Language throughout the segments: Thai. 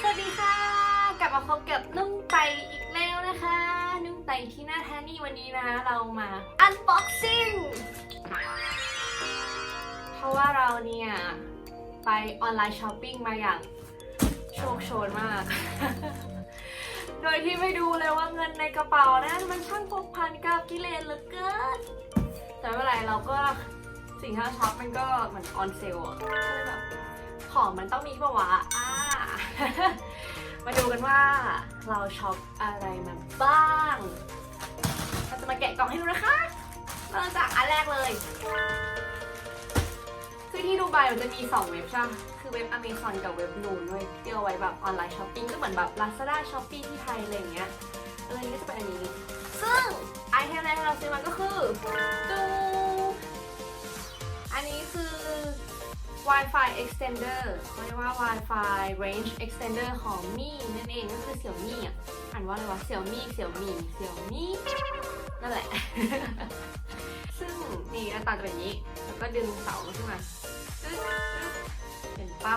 สวัสดีค่ะ กลับมาพบกับนุ่งไตอีกแล้วนะคะ นุ่งไตที่หน้าแทนนี่วันนี้นะ เรามาอันบ็อกซิ่งเพราะว่าเราเนี่ย ไปออนไลน์ช้อปปิ้งมาอย่างโชคโชนมาก โดยที่ไม่ดูเลยว่าเงินในกระเป๋านะมันช่างพกพันกับกิเลสเหลือเกิน แต่ไม่เป็นไรเราก็สิ่งที่เราช็อปมันก็เหมือนออนเซลอะก็เลยแบบของมันต้องมีปะวะอ่า มาดูกันว่าเราช็อปอะไรมาบ้างเราจะมาแกะกล่องให้ดูนะคะ เริ่มจากอันแรกเลย คือที่ดูไบมันจะมี 2 เว็บใช่ไหมคือเว็บ Amazon กับเว็บนูนด้วยที่เอาไว้แบบออนไลน์ช้อปปิ้งก็เหมือนแบบ Lazada Shopee ที่ไทยอะไรอย่างเงี้ยเออนี่ก็จะเป็นอันนี้ ซึ่งไอเทมแรกที่เราซื้อมาก็คือดูอันนี้คือ Wi-Fi extender เขาเรียกว่า Wi-Fi range extender ของมี่นั่นเองก็คือเสี่ยวมี่อะอ่านว่าอะไรวะเสี่ยวมี่เสี่ยวมี่เสี่ยวมี่นั่นแหละ ซึ่งนี่หน้าตาจะเป็นนี้ แล้วก็ดึงเสาขึ้นมาเห็นปะ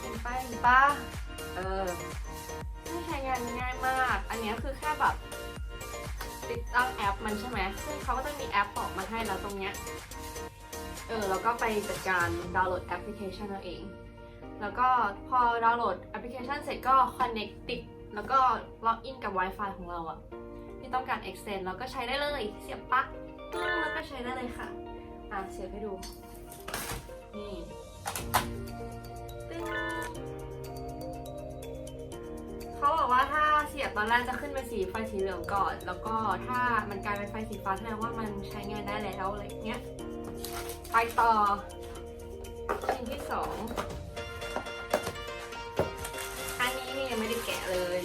เห็นปะเห็นปะเออไม่ใช้งานง่ายมาก อันนี้คือแค่แบบติดตั้งแอปมันใช่ไหมซึ่งเขาก็จะมีแอปบอกมาให้แล้วตรงเนี้ย เออแล้วก็ไปจัดการดาวน์โหลดแอปพลิเคชันเราเอง แล้วก็พอดาวน์โหลดแอปพลิเคชันเสร็จก็ connect ติดแล้วก็ล็อกอินกับ Wi-Fi ของเราอะที่ต้องการ extend แล้วก็ใช้ได้เลย เสียบปลั๊กแล้วก็ใช้ได้เลยค่ะ อะเสียบให้ดู นี่ตึ้งเขาบอกว่าถ้าเสียบตอนแรกจะขึ้นเป็นสีไฟสีเหลืองก่อน แล้วก็ถ้ามันกลายเป็นไฟสีฟ้าแสดงว่ามันใช้งานได้แล้วอะไรเงี้ย ไปต่อ ชิ้นที่สอง อันนี้นี่ยังไม่ได้แกะเลย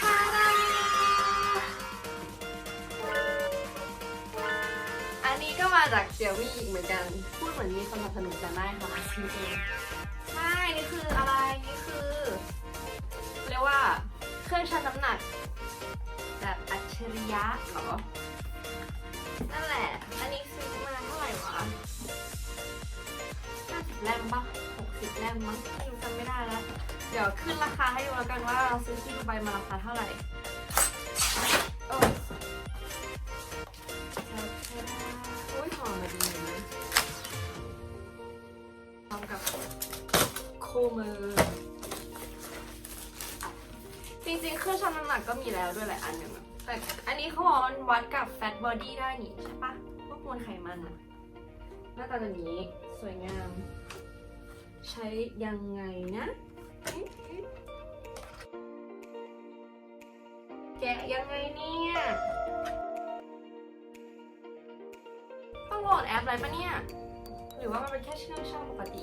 ทาดาอันนี้ก็มาจากเสี่ยวมี่อีกเหมือนกัน พูดเหมือนมีคนสนับสนุนกันได้ค่ะใช่ นี่คืออะไร นี่คือ เรียกว่าเครื่องชั่งน้ำหนัก แบบอัจฉริยะเหรอ นั่นแหละ อันนี้ซื้อมาเท่าไหร่วะ50แลมปะ60แลมมั้งไม่รู้จำไม่ได้แล้ว เดี๋ยวขึ้นราคาให้ดูแล้วกันว่าเราซื้อที่ดูไบมาราคาเท่าไหร่โอ้ยอุ้ยหอมมาดีนะพร้อมกับคู่มือ จริงๆเครื่องชั่งน้ำหนักก็มีแล้วด้วยแหละอันหนึ่งอะแต่อันนี้เขาบอกว่ามันวัดกับ fat body ได้นี่ใช่ปะพวกมวลไขมันอะหน้าตาแบบนี้สวยงาม ใช้ยังไงนะ แกะยังไงเนี่ย ต้องโหลดแอปอะไรปะเนี่ย หรือว่ามันเป็นแค่เครื่องชั่งปกติ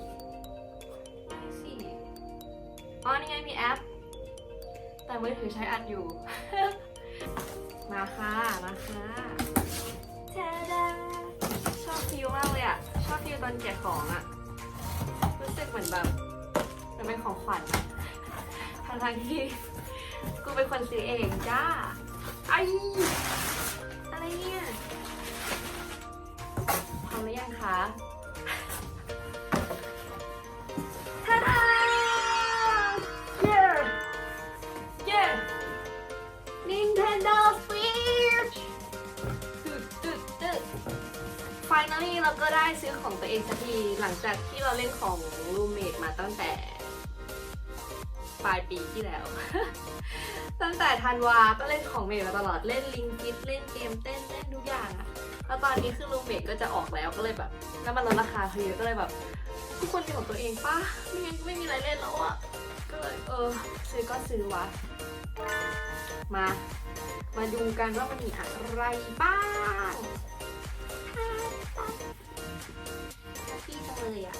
ไม่สิอ๋อนี่ไงมีแอป แต่มือถือใช้อัดอยู่ มาค่ะ มาค่ะแทดาชอบฟิลมากเลยอะ ชอบฟิลตอนแกะของอะ รู้สึกเหมือนแบบมันเป็นของขวัญทางทางที่ กูเป็นคนซื้อเองจ้า ไออะไรเนี่ยพร้อมหรือยังคะ Finally เราก็ได้ซื้อของตัวเองสักทีหลังจากที่เราเล่นของ Roommate มาตั้งแต่ปลายปีที่แล้ว ตั้งแต่ธันวา ก็เล่นของเมย์มาตลอด เล่นลิงกิทเล่นเกมเต้นเล่นทุกอย่างอะแล้วตอนนี้คือ Roommate ก็จะออกแล้วก็เลยแบบ แล้วมันลดราคาเพอดีก็เลยแบบ ทุกคนมีของตัวเองปะไม่งั้นก็ไม่มีอะไรเล่นแล้วอะก็เลยเออ ซื้อก็ซื้อวะ มา มาดูกันว่ามันมีอะไรบ้าง ปปี้จังเลยอะ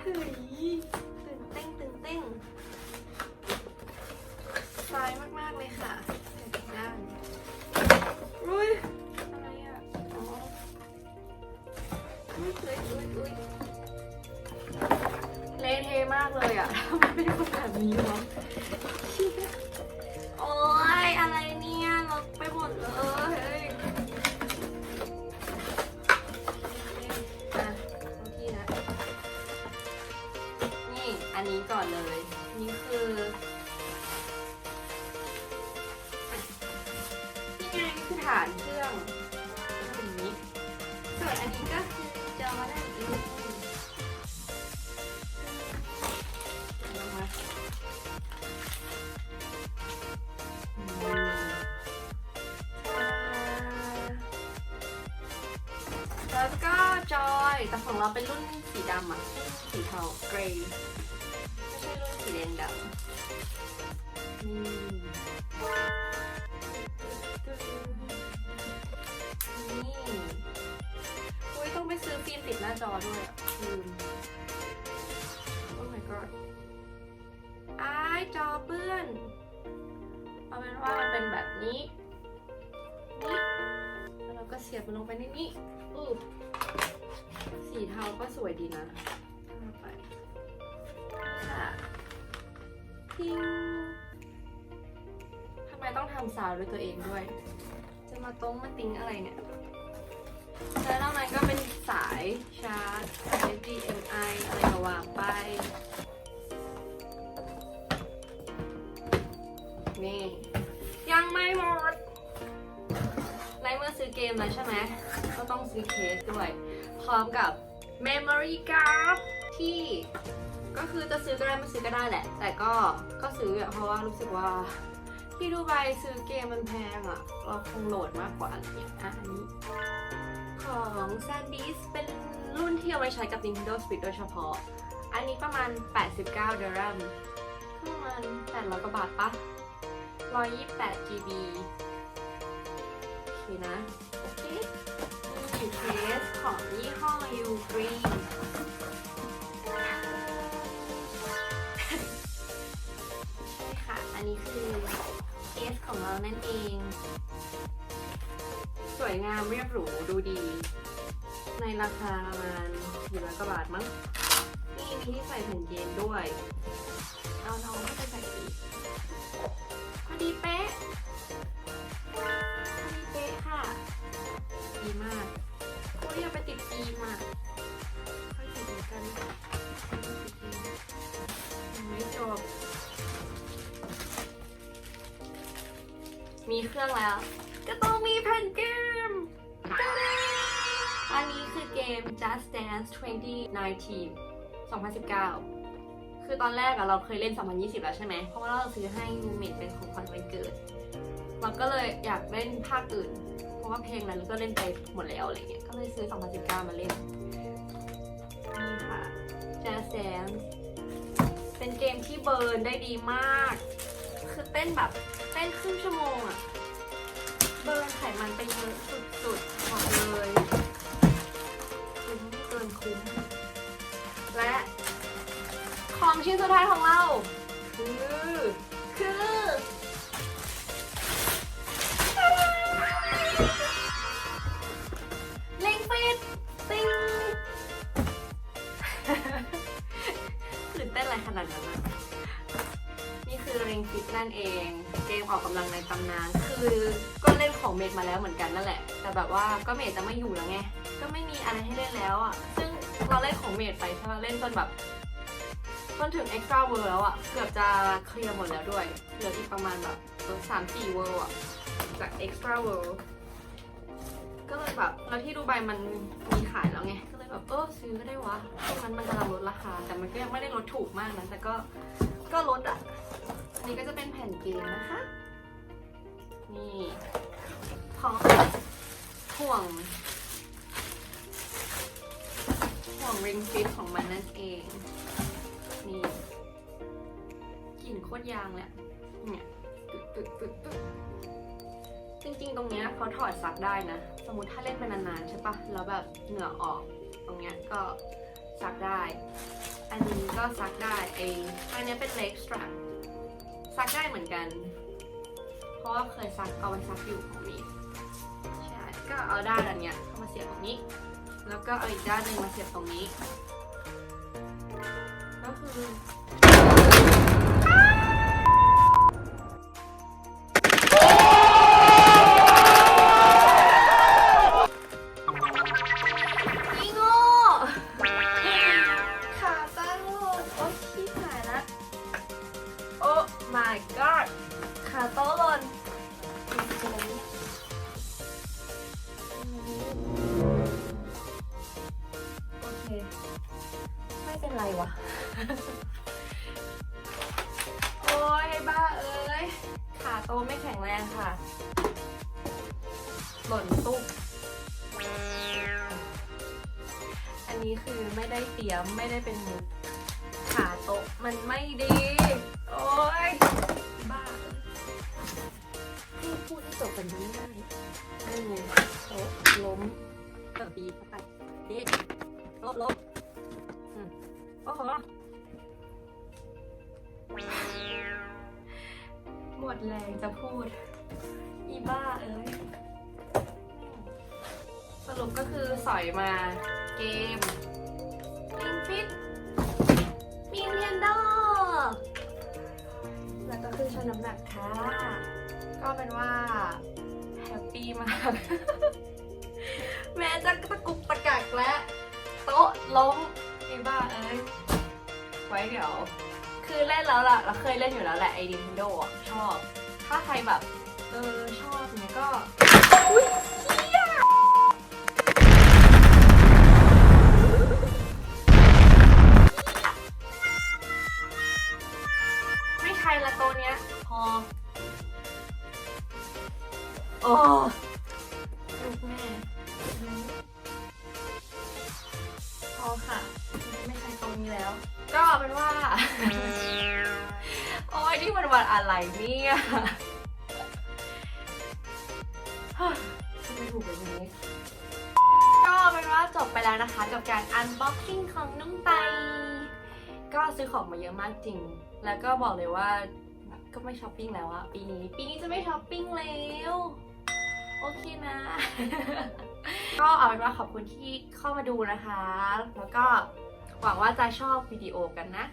เฮ้ยตื่นเต้นตื่นเต้นสายมาก ๆ เลยค่ะทุกด้านอุ้ยอะไรอะ อ๋ออุ้ยอุ้ยอุ้ยอุ้ยเละเทะมากเลยอะทำไมเป็นคนแบบนี้วะโอ๊ยอะไรไงนี่คือ ฐานเครื่องนอย่างนี้ ส่วนอันนี้ก็คือจอนั่นเองลงมาอืมแล้วก็จอยแต่ของเราเป็นรุ่นสีดำอะสีเทาเกรย์ไม่ใช่รุ่นสีแดงดำนี่ นี่อุ้ยต้องไปซื้อฟิล์มติดหน้าจอด้วยอะลืมโอ้ my god อ้ายจอเปื้อนเอาเป็นว่ามันเป็นแบบนี้นี่แล้วเราก็เสียบมันลงไปในนี้อู้สีเทาก็สวยดีนะไปค่ะพิงทำไมต้องทำซาวด้วยตัวเองด้วย มาตรงมาติ้งอะไรเนี่ย แล้วนอกนั้นก็เป็นสายชาร์จสาย HDMI อะไรก็วางไป นี่ ยังไม่หมดในเมื่อซื้อเกมแล้วใช่ไหม ก็ต้องซื้อเคสด้วย พร้อมกับ Memory Card ที่ก็คือจะซื้อก็ได้ไม่ซื้อก็ได้แหละ แต่ก็ก็ซื้ออะเพราะว่ารู้สึกว่า ที่ดูไบซื้อเกมมันแพงอะเราคงโหลดมากกว่าอะไรเงี้ยอะอันนี้ ของ SanDisk เป็นรุ่นที่เอาไว้ใช้กับ Nintendo Switch โดยเฉพาะ อันนี้ประมาณ 89ดอลลาร์ประมาณ800กว่าบาทปะ128 GB โอเคนะ โอเคนี่เคสของยี่ห้อ Ugreen ใช่ค่ะ อันนี้คือ เคสของเรานั่นเอง สวยงามเรียบหรูดูดี ในราคาประมาณสี่ร้อยกว่าบาทมั้ง นี่มีที่ใส่แผ่นเกมด้วย เอาน้องไม่ไปใส่อีกพอดีเป๊ะพอดีเป๊ะค่ะ ดีมากกูอยากไปติดกีมอะ มีเครื่องแล้ว ก็ต้องมีแผ่นเกมอันนี้คือเกม Just Dance 2019 2019 คือตอนแรกอะเราเคยเล่น 2020 แล้วใช่ไหม เพราะว่าเราซื้อให้รูเมทเป็นของขวัญวันเกิด เราก็เลยอยากเล่นภาคอื่น เพราะว่าเพลงนั้นก็เล่นไปหมดแล้วอะไรเงี้ย ก็เลยซื้อ 2019 มาเล่น นี่ค่ะ Just Dance เป็นเกมที่เบิร์นได้ดีมาก เต้นแบบเต้นครึ่งชั่วโมงอะเบิร์นไขมันไปเยอะสุดๆบอกเลยคุ้มเกินคุ้ม และของชิ้นสุดท้ายของเรา คือ คือลิงฟิตติงตื่นเต้นอะไรขนาดนั้นอะ งฟิตนั่นเอง เกมออกกำลังในตำนาน คือก็เล่นของเมดมาแล้วเหมือนกันนั่นแหละ แต่แบบว่าก็เมดจะไม่อยู่แล้วไง ก็ไม่มีอะไรให้เล่นแล้วอะ ซึ่งเราเล่นของเมดไปใช่ไหมเล่นจนแบบจนถึง extra world แล้วอะ เกือบจะเคลียร์หมดแล้วด้วย เหลืออีกประมาณแบบสามสี่ world อะ จาก extra world ก็เลยแบบแล้วที่ดูไบมันมีขายแล้วไง ก็เลยแบบเออซื้อก็ได้วะช่วงนั้นมันกำลังลดราคา แต่มันก็ยังไม่ได้ลดถูกมากนะ แต่ก็ก็ลดอะ นนี้ก็จะเป็นแผ่นเกมนะคะ นี่พร้อมห่วง ห่วงริงฟิตของมันนั่นเอง นี่กลิ่นโคตรยางเละเนี่ยตึ๊ดตึ๊ดตึ๊ดจริงๆ ตรงเนี้ยเขาถอดซักได้นะ สมมติถ้าเล่นไปนานๆใช่ปะแล้วแบบเหงื่อออก ตรงเนี้ยก็ซักได้ อันนี้ก็ซักได้ไออันนี้เป็นเล็กสตรั ซักได้เหมือนกัน เพราะว่าเคยซักเอาไว้ซักอยู่ของมีใช่ก็เอาด้านอันเนี้ยเข้ามาเสียบตรงนี้ แล้วก็เอาอีกด้านหนึ่งมาเสียบตรงนี้ ก็คือ ตไม่แข็งแรงค่ะ หล่นตุ๊บอันนี้คือไม่ได้เตรียมไม่ได้เป็นมุกขาโต๊ะมันไม่ดี โอ๊ยบ้าให้พูดให้จบกันนี้ได้นั่ไงโต๊ะล้มเออปีเข้าไปเดีโต๊ะล้มอืมโอ้โห หมดแรงจะพูด อีบ้าเอ้ย สรุปก็คือสอยมาเกมลิงฟิตมีเรียนดอแล้วก็คือชั่งน้ำหนักค่ะ ก็เป็นว่าแฮปปี้มาก แม้จะตะกุกตะกักและโต๊ะล้มไอ้บ้าเอ้ย ไว้เดี๋ยว คือเล่นแล้วล่ะ เราเคยเล่นอยู่แล้วแหละไอ้ Nintendo อะ อบ ถ้าใครแบบ เออ ชอบเนี่ยก็ ไม่ถูกเลยนี้ก็เป็นว่าจบไปแล้วนะคะ กับการ unboxing ของน้องไตก็ซื้อของมาเยอะมากจริง แล้วก็บอกเลยว่าก็ไม่ช้อปปิ้งแล้วอะปีนี้ ปีนี้จะไม่ช้อปปิ้งแล้วโอเคนะ ก็เอาเป็นว่าขอบคุณที่เข้ามาดูนะคะ แล้วก็หวังว่าจะชอบวิดีโอกันนะ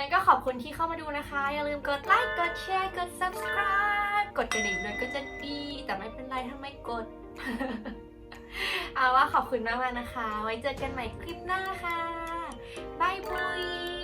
งั้นก็ขอบคุณที่เข้ามาดูนะคะ อย่าลืมกดไลค์ กดแชร์ กด subscribe กดกระดิ่งด้วยก็จะดี แต่ไม่เป็นไรถ้าไม่กด เอาว่าขอบคุณมากๆนะคะ ไว้เจอกันใหม่คลิปหน้าค่ะบายบาย